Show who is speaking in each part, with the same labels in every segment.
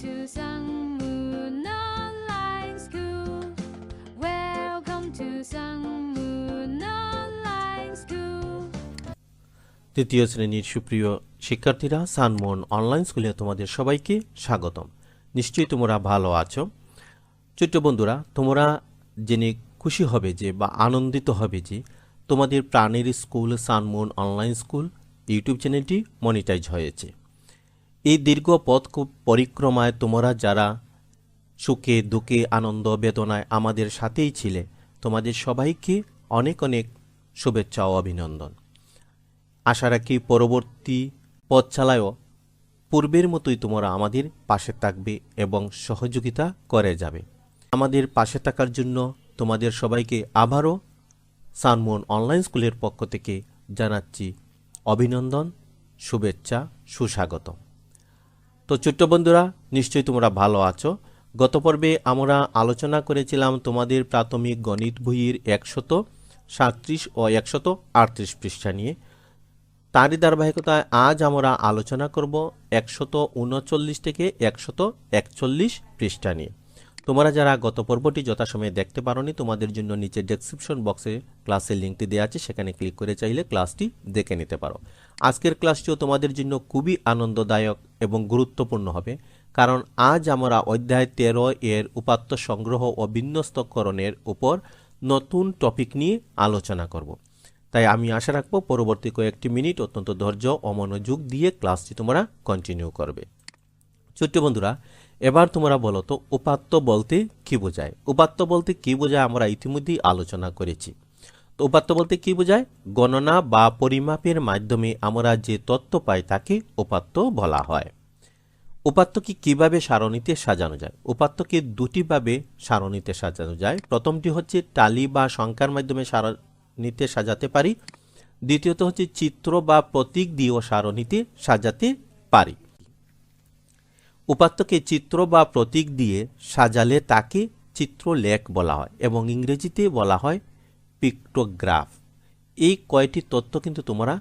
Speaker 1: to Sun Moon Online School. Welcome to Sun Moon Online School. তৃতীয় শ্রেণীর সুপ্রিয় শিক্ষার্থীরা সানমোহন অনলাইন স্কুলে তোমাদের সবাইকে স্বাগতম নিশ্চয়ই তোমরা ভালো আছো ছোট্ট বন্ধুরা তোমরা জেনে খুশি হবে যে বা আনন্দিত হবে যে তোমাদের প্রাণের school Sunmoon online school YouTube চ্যানেলটি মনিটাইজ হয়েছে এই দীর্ঘ পথ পরিক্রমায় তোমরা যারা সুখে দুঃখে আনন্দ বেদনায় আমাদের সাথেই ছিলে তোমাদের সবাইকে অনেক অনেক শুভেচ্ছা ও অভিনন্দন আশা রাখি পরবর্তী পথ চালায়ও পূর্বের মতোই তোমরা আমাদের পাশে থাকবে এবং সহযোগিতা করে যাবে আমাদের পাশে থাকার জন্য তোমাদের সবাইকে আবারও সানমোন অনলাইন স্কুলের পক্ষ থেকে জানাচ্ছি অভিনন্দন শুভেচ্ছা সুস্বাগতম তো ছোট্ট বন্ধুরা নিশ্চয়ই তোমরা ভালো আছো গত পর্বে আমরা আলোচনা করেছিলাম তোমাদের প্রাথমিক গণিত বইয়ের একশত সাঁত্রিশ ও একশত আটত্রিশ পৃষ্ঠা নিয়ে তারই ধারাবাহিকতায় আজ আমরা আলোচনা করব একশত উনচল্লিশ থেকে একশত একচল্লিশ পৃষ্ঠা নিয়ে তোমরা যারা গত পর্বটি যথাসময়ে দেখতে পারোনি তোমাদের জন্য নিচে ডেসক্রিপশন বক্সে ক্লাসের লিঙ্কটি দেওয়া আছে সেখানে ক্লিক করে চাইলে ক্লাসটি দেখে নিতে পারো আজকের ক্লাসটিও তোমাদের জন্য খুবই আনন্দদায়ক এবং গুরুত্বপূর্ণ হবে কারণ আজ আমরা অধ্যায় তেরো এর উপাত্ত সংগ্রহ ও বিন্যস্তকরণের উপর নতুন টপিক নিয়ে আলোচনা করব তাই আমি আশা রাখবো পরবর্তী কয়েকটি মিনিট অত্যন্ত ধৈর্য ও মনোযোগ দিয়ে ক্লাসটি তোমরা কন্টিনিউ করবে ছোট্ট বন্ধুরা এবার তোমরা বলো তো উপাত্ত বলতে কি বোঝায় উপাত্ত বলতে কি বোঝায় আমরা ইতিমধ্যেই আলোচনা করেছি তো উপাত্ত বলতে কি বোঝায় গণনা বা পরিমাপের মাধ্যমে আমরা যে তথ্য পাই তাকে উপাত্ত বলা হয় উপাত্তকে কিভাবে সারণীতে সাজানো যায় উপাত্তকে দুটিভাবে সারণীতে সাজানো যায় প্রথমটি হচ্ছে টালি বা সংখ্যার মাধ্যমে সারণীতে সাজাতে পারি দ্বিতীয়ত হচ্ছে চিত্র বা প্রতীক দিয়েও সারণীতে সাজাতে পারি উপাত্তকে চিত্র বা প্রতীক দিয়ে সাজালে তাকে চিত্রলেখ বলা হয় এবং ইংরেজিতে বলা হয় পিক্টোগ্রাফ এই কয়টি তথ্য কিন্তু তোমরা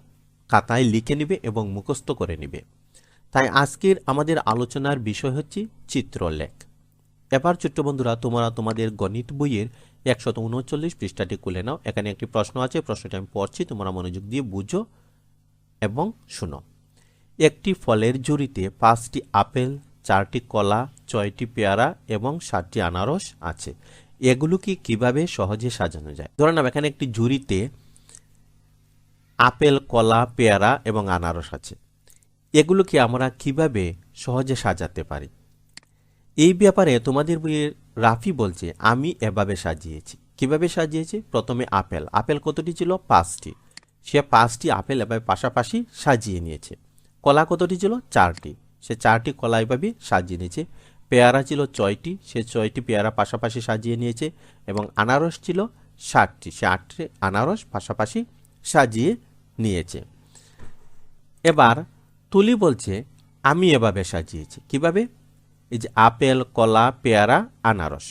Speaker 1: কাতায় লিখে নিবে এবং মুখস্থ করে নিবে তাই আজকের আমাদের আলোচনার বিষয় হচ্ছে চিত্রলেখ এবার ছোট্ট বন্ধুরা তোমরা তোমাদের গণিত বইয়ের একশত উনচল্লিশ পৃষ্ঠাটি খুলে নাও এখানে একটি প্রশ্ন আছে প্রশ্নটি আমি পড়ছি তোমরা মনোযোগ দিয়ে বুঝো এবং শুনো একটি ফলের ঝুড়িতে পাঁচটি আপেল চারটি কলা ছয়টি পেয়ারা এবং সাতটি আনারস আছে এগুলো কি কিভাবে সহজে সাজানো যায় ধরে নাম এখানে একটি ঝুড়িতে আপেল কলা পেয়ারা এবং আনারস আছে এগুলোকে আমরা কিভাবে সহজে সাজাতে পারি এই ব্যাপারে তোমাদের রাফি বলছে আমি এভাবে সাজিয়েছি কিভাবে সাজিয়েছি প্রথমে আপেল আপেল কতটি ছিল পাঁচটি সে পাঁচটি আপেল এভাবে পাশাপাশি সাজিয়ে নিয়েছে কলা কতটি ছিল চারটি সে চারটি কলা পাবি সাজিয়ে নিয়েছে পেয়ারা ছিল ছয়টি সে ছয়টি পেয়ারা পাশাপাশি সাজিয়ে নিয়েছে এবং আনারস ছিল ষাটটি সে আটটি আনারস পাশাপাশি সাজিয়ে নিয়েছে এবার তুলি বলছে আমি এভাবে সাজিয়েছি কিভাবে এই যে আপেল কলা পেয়ারা আনারস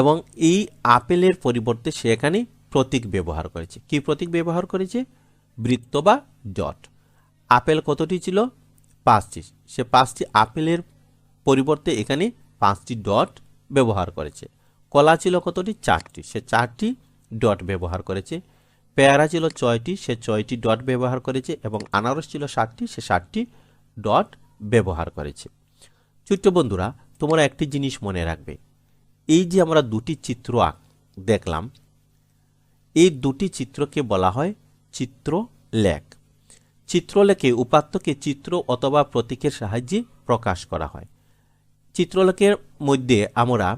Speaker 1: এবং এই আপেলের পরিবর্তে সে এখানে প্রতীক ব্যবহার করেছে কি প্রতীক ব্যবহার করেছে বৃত্ত বা ডট আপেল কতটি ছিল পাঁচটি সে পাঁচটি আপেলের পরিবর্তে এখানে পাঁচটি ডট ব্যবহার করেছে কলা ছিল কতটি চারটি সে চারটি ডট ব্যবহার করেছে পেয়ারা ছিল ছয়টি সে ছয়টি ডট ব্যবহার করেছে এবং আনারস ছিল ষাটটি সে ষাটটি ডট ব্যবহার করেছে ছোট্ট বন্ধুরা তোমরা একটি জিনিস মনে রাখবে এই যে আমরা দুটি চিত্র দেখলাম এই দুটি চিত্রকে বলা হয় চিত্র লেখ চিত্রলেখে উপাত্তকে চিত্র অথবা প্রতীকের সাহায্যে প্রকাশ করা হয় চিত্রলেখের মধ্যে আমরা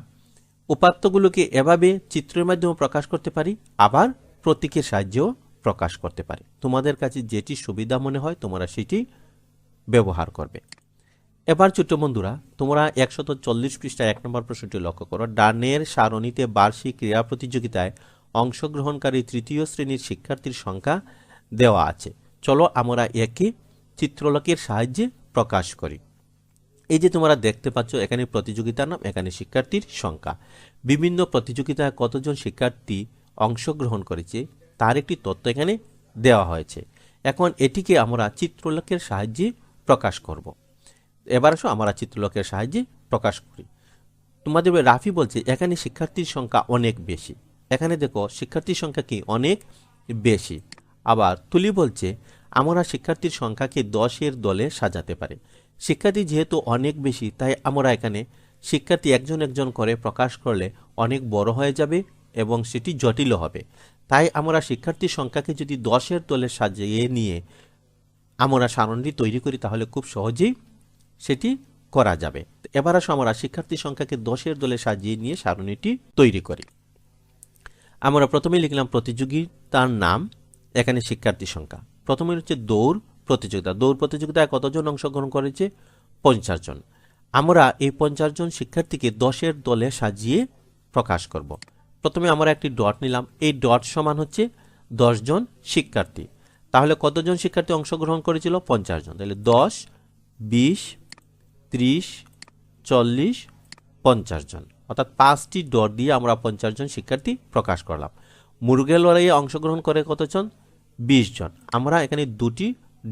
Speaker 1: উপাত্তগুলোকে এভাবে চিত্রের মাধ্যমে প্রকাশ করতে পারি আবার প্রতীকের সাহায্যেও প্রকাশ করতে পারে তোমাদের কাছে যেটি সুবিধা মনে হয় তোমরা সেটি ব্যবহার করবে এবার ছোট্ট বন্ধুরা তোমরা একশত চল্লিশ পৃষ্ঠা এক নম্বর প্রশ্নটি লক্ষ্য করো ডানের সারণীতে বার্ষিক ক্রীড়া প্রতিযোগিতায় অংশগ্রহণকারী তৃতীয় শ্রেণীর শিক্ষার্থীর সংখ্যা দেওয়া আছে চলো আমরা একে চিত্রলকের সাহায্যে প্রকাশ করি এই যে তোমরা দেখতে পাচ্ছ এখানে প্রতিযোগিতার নাম এখানে শিক্ষার্থীর সংখ্যা বিভিন্ন প্রতিযোগিতায় কতজন শিক্ষার্থী অংশগ্রহণ করেছে তার একটি তথ্য এখানে দেওয়া হয়েছে এখন এটিকে আমরা চিত্রলোকের সাহায্যে প্রকাশ করব। এবার আসো আমরা চিত্রলোকের সাহায্যে প্রকাশ করি তোমাদের রাফি বলছে এখানে শিক্ষার্থীর সংখ্যা অনেক বেশি এখানে দেখো শিক্ষার্থীর সংখ্যা কি অনেক বেশি আবার তুলি বলছে আমরা শিক্ষার্থীর সংখ্যাকে দশের দলে সাজাতে পারে শিক্ষার্থী যেহেতু অনেক বেশি তাই আমরা এখানে শিক্ষার্থী একজন একজন করে প্রকাশ করলে অনেক বড় হয়ে যাবে এবং সেটি জটিল হবে তাই আমরা শিক্ষার্থীর সংখ্যাকে যদি দশের দলে সাজিয়ে নিয়ে আমরা সারণটি তৈরি করি তাহলে খুব সহজেই সেটি করা যাবে এবার আসো আমরা শিক্ষার্থী সংখ্যাকে দশের দলে সাজিয়ে নিয়ে সারণীটি তৈরি করি আমরা প্রথমে লিখলাম প্রতিযোগী তার নাম এখানে শিক্ষার্থী সংখ্যা প্রথমে হচ্ছে দৌড় প্রতিযোগিতা দৌড় প্রতিযোগিতায় কতজন অংশগ্রহণ করেছে পঞ্চাশ জন আমরা এই পঞ্চাশ জন শিক্ষার্থীকে দশের দলে সাজিয়ে প্রকাশ করব। প্রথমে আমরা একটি ডট নিলাম এই ডট সমান হচ্ছে দশজন শিক্ষার্থী তাহলে কতজন শিক্ষার্থী অংশগ্রহণ করেছিল পঞ্চাশ জন তাহলে দশ বিশ ত্রিশ চল্লিশ পঞ্চাশ জন অর্থাৎ পাঁচটি ডট দিয়ে আমরা পঞ্চাশ জন শিক্ষার্থী প্রকাশ করলাম মুরগের লড়াইয়ে অংশগ্রহণ করে কতজন বিশ জন আমরা এখানে দুটি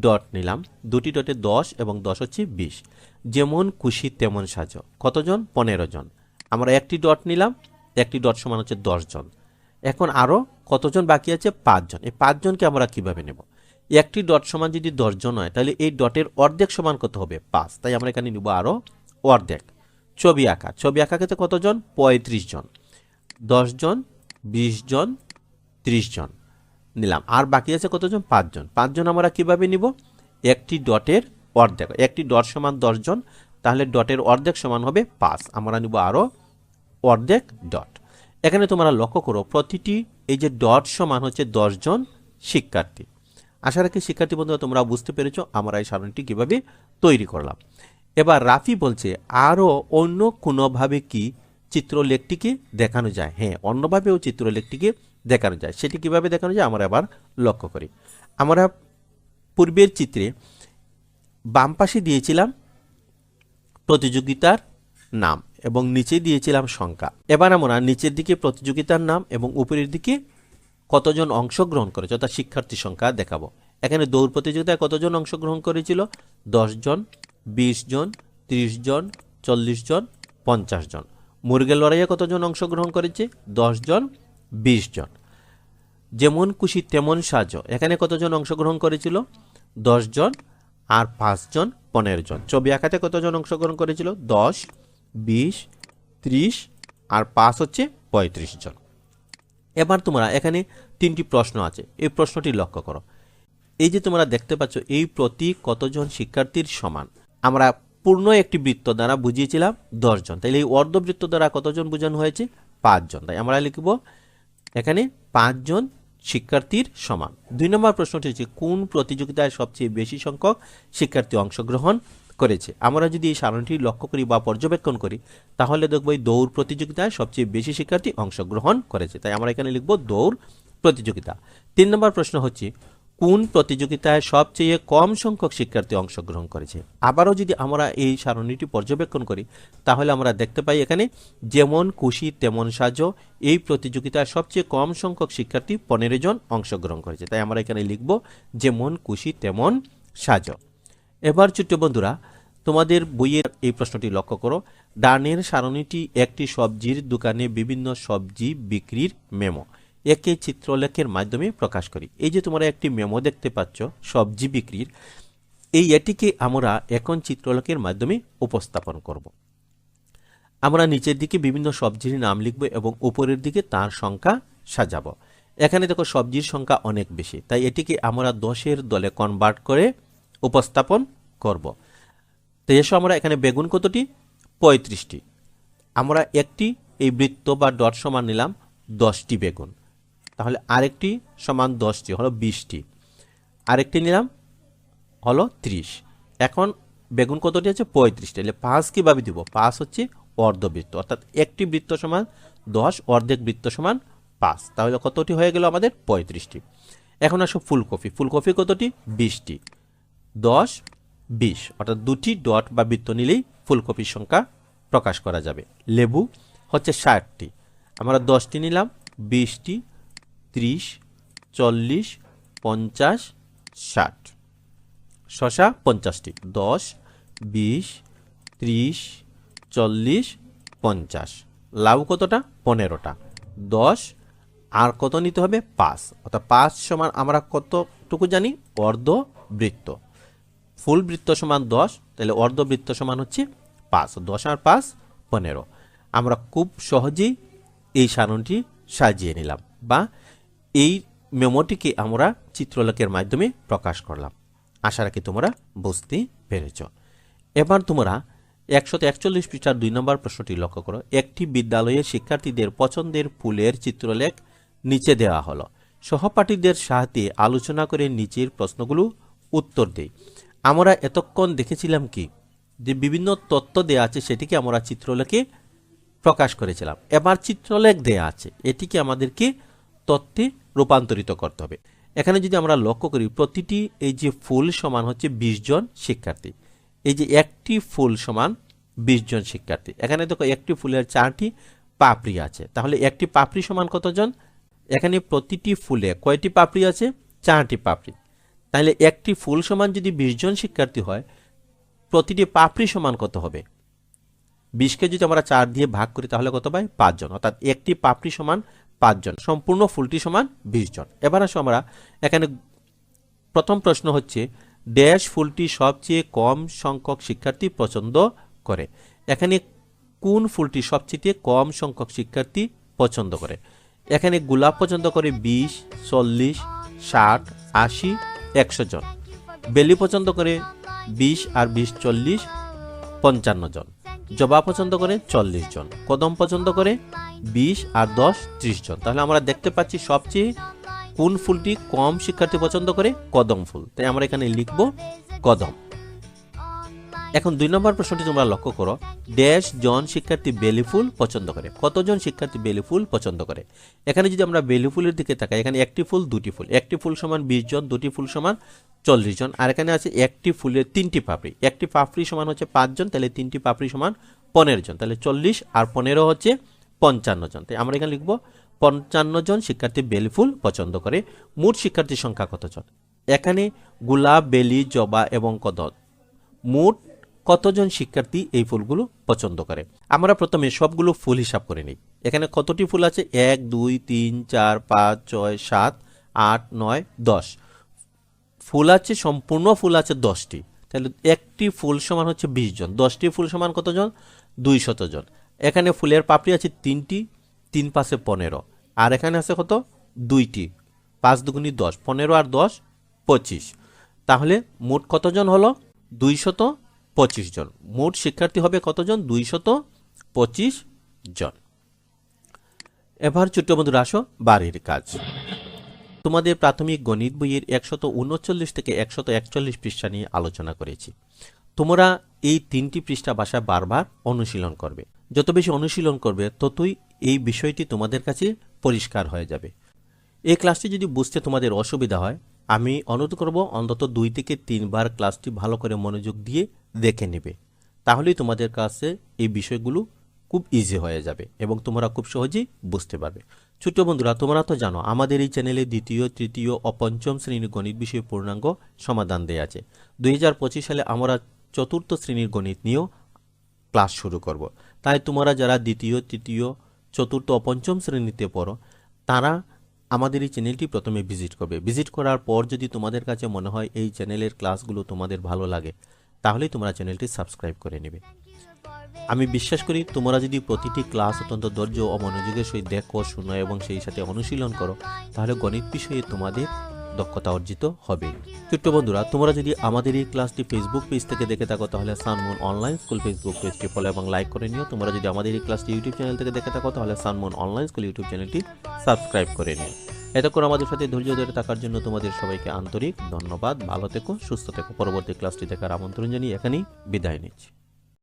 Speaker 1: ডট নিলাম দুটি ডটে দশ এবং দশ হচ্ছে বিশ যেমন খুশি তেমন সাজো কতজন পনেরো জন আমরা একটি ডট নিলাম একটি ডট সমান হচ্ছে জন এখন আরও কতজন বাকি আছে পাঁচজন এই পাঁচজনকে আমরা কিভাবে নেব একটি ডট সমান যদি দশজন হয় তাহলে এই ডটের অর্ধেক সমান কত হবে পাঁচ তাই আমরা এখানে নিব আরও অর্ধেক ছবি আঁকা ছবি আঁকা ক্ষেত্রে কতজন পঁয়ত্রিশ জন দশজন বিশ জন ত্রিশ জন নিলাম আর বাকি আছে কতজন পাঁচজন পাঁচজন আমরা কিভাবে নিব একটি ডটের অর্ধেক একটি ডট সমান দশজন তাহলে ডটের অর্ধেক সমান হবে পাঁচ আমরা নিব আরও অর্ধেক ডট এখানে তোমরা লক্ষ্য করো প্রতিটি এই যে ডট সমান হচ্ছে দশজন শিক্ষার্থী আশা রাখি শিক্ষার্থী বন্ধুরা তোমরা বুঝতে পেরেছ আমরা এই সারণটি কীভাবে তৈরি করলাম এবার রাফি বলছে আরও অন্য কোনোভাবে কি চিত্রলেখটিকে দেখানো যায় হ্যাঁ অন্যভাবেও চিত্রলেখটিকে দেখানো যায় সেটি কিভাবে দেখানো যায় আমরা আবার লক্ষ্য করি আমরা পূর্বের চিত্রে বাম পাশে দিয়েছিলাম প্রতিযোগিতার নাম এবং নিচে দিয়েছিলাম সংখ্যা এবার আমরা নিচের দিকে প্রতিযোগিতার নাম এবং উপরের দিকে কতজন অংশগ্রহণ করেছে অর্থাৎ শিক্ষার্থী সংখ্যা দেখাবো এখানে দৌড় প্রতিযোগিতায় কতজন অংশগ্রহণ করেছিল জন ২০ জন ৩০ জন চল্লিশ জন পঞ্চাশ জন মুরগের লড়াইয়ে কতজন অংশগ্রহণ করেছে জন বিশ জন যেমন খুশি তেমন সাহায্য এখানে কতজন অংশগ্রহণ করেছিল জন আর পাঁচজন পনেরো জন ছবি আঁকাতে কতজন অংশগ্রহণ করেছিল দশ বিশ ত্রিশ আর পাঁচ হচ্ছে পঁয়ত্রিশ জন এবার তোমরা এখানে তিনটি প্রশ্ন আছে এই প্রশ্নটি লক্ষ্য করো এই যে তোমরা দেখতে পাচ্ছ এই প্রতি কতজন শিক্ষার্থীর সমান আমরা পূর্ণ একটি বৃত্ত দ্বারা বুঝিয়েছিলাম দশজন তাইলে এই অর্ধবৃত্ত দ্বারা কতজন বোঝানো হয়েছে পাঁচজন তাই আমরা লিখব এখানে পাঁচজন শিক্ষার্থীর সমান দুই নম্বর প্রশ্নটি হচ্ছে কোন প্রতিযোগিতায় সবচেয়ে বেশি সংখ্যক শিক্ষার্থী অংশগ্রহণ করেছে আমরা যদি এই সারণটি লক্ষ্য করি বা পর্যবেক্ষণ করি তাহলে দেখব এই দৌড় প্রতিযোগিতায় সবচেয়ে বেশি শিক্ষার্থী অংশগ্রহণ করেছে তাই আমরা এখানে লিখব দৌড় প্রতিযোগিতা তিন নম্বর প্রশ্ন হচ্ছে কোন প্রতিযোগিতায় সবচেয়ে কম সংখ্যক শিক্ষার্থী অংশগ্রহণ করেছে আবারও যদি আমরা এই সারণীটি পর্যবেক্ষণ করি তাহলে আমরা দেখতে পাই এখানে যেমন খুশি তেমন সাজ এই প্রতিযোগিতায় সবচেয়ে কম সংখ্যক শিক্ষার্থী পনেরো জন অংশগ্রহণ করেছে তাই আমরা এখানে লিখব যেমন খুশি তেমন সাজ এবার ছোট্ট বন্ধুরা তোমাদের বইয়ের এই প্রশ্নটি লক্ষ্য করো ডানের সারণীটি একটি সবজির দোকানে বিভিন্ন সবজি বিক্রির মেমো একে চিত্রলেখের মাধ্যমে প্রকাশ করি এই যে তোমরা একটি মেমো দেখতে পাচ্ছ সবজি বিক্রির এই এটিকে আমরা এখন চিত্রলেখের মাধ্যমে উপস্থাপন করব আমরা নিচের দিকে বিভিন্ন সবজির নাম লিখব এবং উপরের দিকে তার সংখ্যা সাজাব এখানে দেখো সবজির সংখ্যা অনেক বেশি তাই এটিকে আমরা দশের দলে কনভার্ট করে উপস্থাপন করব তো এসো আমরা এখানে বেগুন কতটি পঁয়ত্রিশটি আমরা একটি এই বৃত্ত বা ডট সমান নিলাম দশটি বেগুন তাহলে আরেকটি সমান দশটি হলো বিশটি আরেকটি নিলাম হলো ত্রিশ এখন বেগুন কতটি আছে পঁয়ত্রিশটি তাহলে পাঁচ কীভাবে দিব পাঁচ হচ্ছে অর্ধবৃত্ত অর্থাৎ একটি বৃত্ত সমান দশ অর্ধেক বৃত্ত সমান পাঁচ তাহলে কতটি হয়ে গেল আমাদের পঁয়ত্রিশটি এখন আসো ফুলকপি ফুলকপি কতটি বিশটি দশ বিশ অর্থাৎ দুটি ডট বা বৃত্ত নিলেই ফুলকপির সংখ্যা প্রকাশ করা যাবে লেবু হচ্ছে ষাটটি আমরা দশটি নিলাম বিশটি ত্রিশ চল্লিশ পঞ্চাশ ষাট শশা পঞ্চাশটি দশ বিশ ত্রিশ চল্লিশ পঞ্চাশ লাউ কতটা পনেরোটা দশ আর কত নিতে হবে পাঁচ অর্থাৎ পাঁচ সমান আমরা কতটুকু জানি অর্ধবৃত্ত ফুল বৃত্ত সমান দশ তাহলে অর্ধবৃত্ত সমান হচ্ছে পাঁচ দশ আর পাঁচ পনেরো আমরা খুব সহজেই এই সারণটি সাজিয়ে নিলাম বা এই মেমোটিকে আমরা চিত্রলেখের মাধ্যমে প্রকাশ করলাম আশা রাখি তোমরা বুঝতে পেরেছ এবার তোমরা একশত একচল্লিশ পৃষ্ঠার দুই নম্বর প্রশ্নটি লক্ষ্য করো একটি বিদ্যালয়ের শিক্ষার্থীদের পছন্দের ফুলের চিত্রলেখ নিচে দেওয়া হলো সহপাঠীদের সাহায্যে আলোচনা করে নিচের প্রশ্নগুলো উত্তর দেই আমরা এতক্ষণ দেখেছিলাম কি যে বিভিন্ন তত্ত্ব দেয়া আছে সেটিকে আমরা চিত্রলেখে প্রকাশ করেছিলাম এবার চিত্রলেখ দেয়া আছে এটিকে আমাদেরকে তত্ত্বে রূপান্তরিত করতে হবে এখানে যদি আমরা লক্ষ্য করি প্রতিটি এই যে ফুল সমান হচ্ছে ২০ জন শিক্ষার্থী এই যে একটি ফুল সমান ২০ জন শিক্ষার্থী এখানে দেখো একটি ফুলের চারটি পাপড়ি আছে তাহলে একটি পাপড়ি সমান কতজন এখানে প্রতিটি ফুলে কয়টি পাপড়ি আছে চারটি পাপড়ি তাহলে একটি ফুল সমান যদি ২০ জন শিক্ষার্থী হয় প্রতিটি পাপড়ি সমান কত হবে বিশকে যদি আমরা চার দিয়ে ভাগ করি তাহলে কত পাই পাঁচজন অর্থাৎ একটি পাপড়ি সমান পাঁচজন সম্পূর্ণ ফুলটি সমান বিশ জন এবার আসো আমরা এখানে প্রথম প্রশ্ন হচ্ছে ড্যাশ ফুলটি সবচেয়ে কম সংখ্যক শিক্ষার্থী পছন্দ করে এখানে কোন ফুলটি সবচেয়ে কম সংখ্যক শিক্ষার্থী পছন্দ করে এখানে গোলাপ পছন্দ করে বিশ চল্লিশ ষাট আশি একশো জন বেলি পছন্দ করে বিশ আর বিশ চল্লিশ পঞ্চান্ন জন জবা পছন্দ করে চল্লিশ জন কদম পছন্দ করে বিশ আর দশ ত্রিশ জন তাহলে আমরা দেখতে পাচ্ছি সবচেয়ে কোন ফুলটি কম শিক্ষার্থী পছন্দ করে কদম ফুল তাই আমরা এখানে লিখব কদম এখন দুই নম্বর প্রশ্নটি তোমরা লক্ষ্য করো ড্যাশ জন শিক্ষার্থী বেলি ফুল পছন্দ করে কতজন শিক্ষার্থী বেলি ফুল পছন্দ করে এখানে যদি আমরা বেলি ফুলের দিকে তাকাই এখানে একটি ফুল দুটি ফুল একটি ফুল সমান বিশ জন দুটি ফুল সমান চল্লিশ জন আর এখানে আছে একটি ফুলের তিনটি পাপড়ি একটি পাপড়ি সমান হচ্ছে পাঁচজন তাহলে তিনটি পাপড়ি সমান পনেরো জন তাহলে চল্লিশ আর পনেরো হচ্ছে পঞ্চান্ন জন তাই আমরা এখানে লিখব পঞ্চান্ন জন শিক্ষার্থী বেলফুল পছন্দ করে মোট শিক্ষার্থীর সংখ্যা কতজন এখানে গোলাপ বেলি জবা এবং কদল মোট কতজন শিক্ষার্থী এই ফুলগুলো পছন্দ করে আমরা প্রথমে সবগুলো ফুল হিসাব করে নিই এখানে কতটি ফুল আছে এক দুই তিন চার পাঁচ ছয় সাত আট নয় দশ ফুল আছে সম্পূর্ণ ফুল আছে দশটি তাহলে একটি ফুল সমান হচ্ছে বিশ জন দশটি ফুল সমান কতজন দুই শত জন এখানে ফুলের পাপড়ি আছে তিনটি তিন পাশে পনেরো আর এখানে আছে কত দুইটি পাঁচ দুগুনি দশ পনেরো আর দশ পঁচিশ তাহলে মোট কতজন হলো দুইশত পঁচিশ জন মোট শিক্ষার্থী হবে কতজন দুইশত পঁচিশ জন এবার ছোট্ট বন্ধুরা আসো বাড়ির কাজ তোমাদের প্রাথমিক গণিত বইয়ের একশত উনচল্লিশ থেকে একশত একচল্লিশ পৃষ্ঠা নিয়ে আলোচনা করেছি তোমরা এই তিনটি পৃষ্ঠা ভাষা বারবার অনুশীলন করবে যত বেশি অনুশীলন করবে ততই এই বিষয়টি তোমাদের কাছে পরিষ্কার হয়ে যাবে এই ক্লাসটি যদি বুঝতে তোমাদের অসুবিধা হয় আমি অনুরোধ করব অন্তত দুই থেকে তিনবার ক্লাসটি ভালো করে মনোযোগ দিয়ে দেখে নেবে তাহলেই তোমাদের কাছে এই বিষয়গুলো খুব ইজি হয়ে যাবে এবং তোমরা খুব সহজেই বুঝতে পারবে ছোট বন্ধুরা তোমরা তো জানো আমাদের এই চ্যানেলে দ্বিতীয় তৃতীয় ও পঞ্চম শ্রেণীর গণিত বিষয়ে পূর্ণাঙ্গ সমাধান দেয়া আছে দুই সালে আমরা চতুর্থ শ্রেণীর গণিত নিয়েও ক্লাস শুরু করব তাই তোমরা যারা দ্বিতীয় তৃতীয় চতুর্থ পঞ্চম শ্রেণীতে পড়ো তারা আমাদের এই চ্যানেলটি প্রথমে ভিজিট করবে ভিজিট করার পর যদি তোমাদের কাছে মনে হয় এই চ্যানেলের ক্লাসগুলো তোমাদের ভালো লাগে তাহলেই তোমরা চ্যানেলটি সাবস্ক্রাইব করে নেবে আমি বিশ্বাস করি তোমরা যদি প্রতিটি ক্লাস অত্যন্ত ধৈর্য ও মনোযোগের সহিত দেখো শুনো এবং সেই সাথে অনুশীলন করো তাহলে গণিত বিষয়ে তোমাদের দক্ষতা অর্জিত হবে ছোট্ট বন্ধুরা তোমরা যদি আমাদের এই ক্লাসটি ফেসবুক পেজ থেকে দেখে থাকো তাহলে সানমুন অনলাইন স্কুল ফেসবুক পেজটি ফলো এবং লাইক করে নিও তোমরা যদি আমাদের এই ক্লাসটি ইউটিউব চ্যানেল থেকে দেখে থাকো তাহলে সানমুন অনলাইন স্কুল ইউটিউব চ্যানেলটি সাবস্ক্রাইব করে নিও এতক্ষণ আমাদের সাথে ধৈর্য ধরে থাকার জন্য তোমাদের সবাইকে আন্তরিক ধন্যবাদ ভালো থেকো সুস্থ থেকো পরবর্তী ক্লাসটি দেখার আমন্ত্রণ জানিয়ে এখানেই বিদায় নিচ্ছি